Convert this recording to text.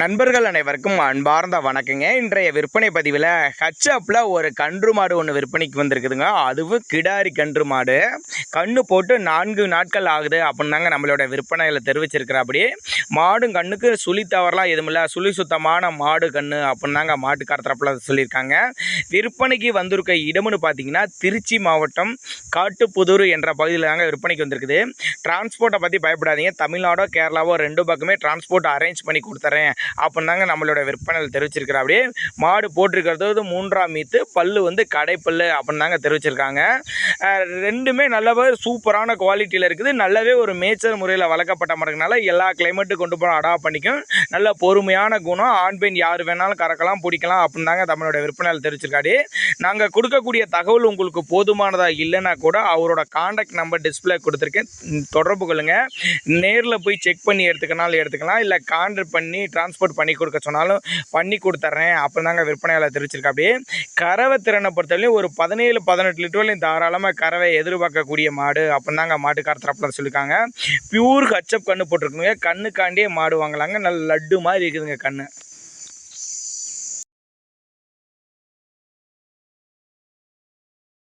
நண்பர்கள் அனைவருக்கும் அன்பார்ந்த வணக்கங்க. இன்றைய விற்பனை பதிவில் ஹச்அப்பில் ஒரு கன்று மாடு ஒன்று விற்பனைக்கு வந்திருக்குதுங்க. அதுவும் கிடாரி கன்று மாடு. கண்ணு போட்டு நான்கு நாட்கள் ஆகுது அப்படின்னாங்க நம்மளோட விற்பனையில் தெரிவிச்சிருக்கிறாப்படி. மாடும் கண்ணுக்கு சுழி தவறலாம் எதுவும் இல்லை. சுழி சுத்தமான மாடு கண்ணு அப்படின்னாங்க மாட்டுக்கார தரப்பில் சொல்லியிருக்காங்க. விற்பனைக்கு வந்திருக்க இடம்னு பார்த்தீங்கன்னா திருச்சி மாவட்டம் காட்டுப்புதூர் என்ற பகுதியில் தாங்க விற்பனைக்கு வந்திருக்குது. டிரான்ஸ்போர்ட்டை பற்றி பயப்படாதீங்க. தமிழ்நாடோ கேரளாவோ ரெண்டு பக்கமே டிரான்ஸ்போர்ட் அரேஞ்ச் பண்ணி கொடுத்துறேன். அப்படின்னாங்க நம்மளோட விற்பனையில் தெரிவிச்சிருக்கிறா அப்படியே மாடு போட்டிருக்கிறது வந்து மூன்றாம் மீத்து பல்லு வந்து கடைப்பல்லு அப்படின்னாங்க தெரிவிச்சிருக்காங்க. ரெண்டுமே நல்லாவே சூப்பரான குவாலிட்டியில் இருக்குது. நல்லாவே ஒரு மேச்சர் முறையில் வளர்க்கப்பட்ட மரங்கனால எல்லா கிளைமேட்டு கொண்டு போனால் அடாப்ட் பண்ணிக்கும். நல்ல பொறுமையான குணம். ஆண் பெண் யார் வேணாலும் கறக்கலாம் பிடிக்கலாம் அப்படின்னாங்க தமிழோட விற்பனையில் தெரிவிச்சிருக்காடி நாங்கள் கொடுக்கக்கூடிய தகவல் உங்களுக்கு போதுமானதாக இல்லைன்னா கூட அவரோட காண்டாக்ட் நம்பர் டிஸ்பிளே கொடுத்துருக்கேன். தொடர்பு கொள்ளுங்கள் நேரில் போய் செக் பண்ணி எடுத்துக்கனாலும் எடுத்துக்கலாம். இல்லை கான்டர் பண்ணி டிரான்ஸ்போர்ட் பண்ணி கொடுக்க சொன்னாலும் பண்ணி கொடுத்துட்றேன் அப்படின்னாங்க விற்பனையாளர் தெரிவிச்சிருக்கா அப்படியே கறவை திறனை பொறுத்தவரையும் ஒரு பதினேழு பதினெட்டு லிட்டர்லையும் தாராளமாக கறவை எதிர்பார்க்கக்கூடிய மாடு அப்படின்னாங்க மாட்டுக்கார தரப்பில் சொல்லியிருக்காங்க. பியூர் ஹச்சப் கண்ணு போட்டிருக்குங்க. கண்ணுக்காண்டியே மாடு வாங்கலாங்க. நல்ல லட்டு மாதிரி இருக்குதுங்க கண்ணு.